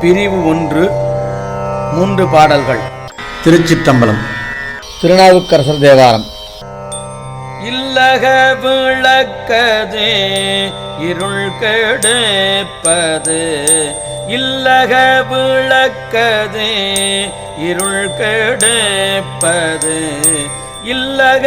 பிரிவு ஒன்று மூன்று பாடல்கள். திருச்சிற்றம்பலம். திருநாவுக்கரசர் தேவாரம். இல்லக விளக்கது இருள் கெடுப்பது. இல்லக விளக்கது இருள் கெடுப்பது. இல்லக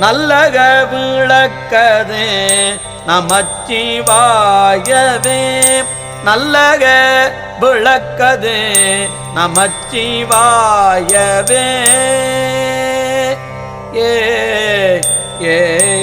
நல்லக விளக்கது நமச்சிவாயவே. நல்லக விளக்கது நமச்சிவாயவே. ஏ ஏ.